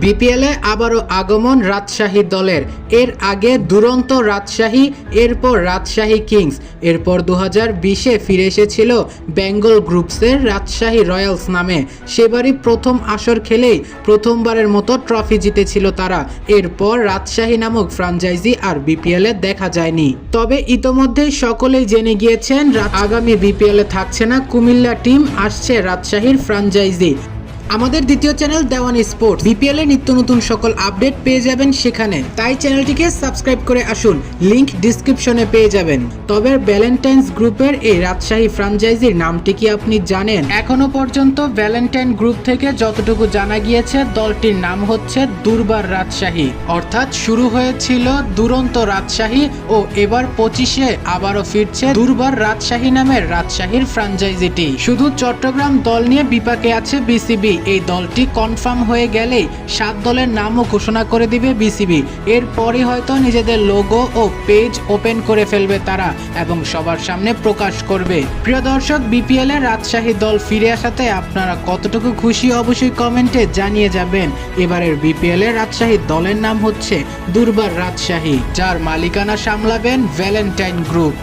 বিপিএলে আবারও আগমন রাজশাহী দলের। এর আগে দুরন্ত রাজশাহী, এরপর রাজশাহী কিংস। এরপর দু হাজার বিশে ফিরে এসেছিল বেঙ্গল গ্রুপসের রাজশাহী রয়্যালস নামে। সেবারই প্রথম আসর খেলেই প্রথমবারের মতো ট্রফি জিতেছিল তারা। এরপর রাজশাহী নামক ফ্রাঞ্চাইজি আর বিপিএলে দেখা যায়নি। তবে ইতোমধ্যেই সকলেই জেনে গিয়েছেন, আগামী বিপিএলে থাকছে না কুমিল্লা টিম, আসছে রাজশাহীর ফ্রাঞ্চাইজি। আমাদের দ্বিতীয় চ্যানেল দেওয়ান স্পোর্ট বিপিএল এর নিত্য নতুন সকল আপডেট পেয়ে যাবেন সেখানে। তাই চ্যানেলটিকে সাবস্ক্রাইব করে আসুন। লিংক ডিসক্রিপশনে পেয়ে যাবেন। তবে ভ্যালেন্টাইন্স গ্রুপের এই রাজশাহী ফ্রাঞ্চাইজির নামটি কি আপনি জানেন? এখনও পর্যন্ত ভ্যালেন্টাইন গ্রুপ থেকে যতটুকু জানা গিয়েছে, দলটির নাম হচ্ছে দুর্বার রাজশাহী। অর্থাৎ শুরু হয়েছিল দুরন্ত রাজশাহী ও এবার পঁচিশে আবারও ফিরছে দুর্বার রাজশাহী নামের রাজশাহীর ফ্রাঞ্চাইজিটি শুধু চট্টগ্রাম দল নিয়ে বিপাকে আছে বিসিবি এই দলটি কনফার্ম হয়ে গেলেই সাত দলের নামও ঘোষণা করে দিবে বিসিবি। এরপরই হয়তো নিজেদের লোগো ও পেজ ওপেন করে ফেলবে তারা এবং সবার সামনে প্রকাশ করবে। প্রিয় দর্শক, বিপিএল এর রাজশাহী দল ফিরে আসাতে আপনারা কতটুকু খুশি অবশ্যই কমেন্টে জানিয়ে যাবেন। এবারের বিপিএল এর রাজশাহী দলের নাম হচ্ছে দুর্বার রাজশাহী, যার মালিকানা সামলাবেন ভ্যালেন্টাইন গ্রুপ।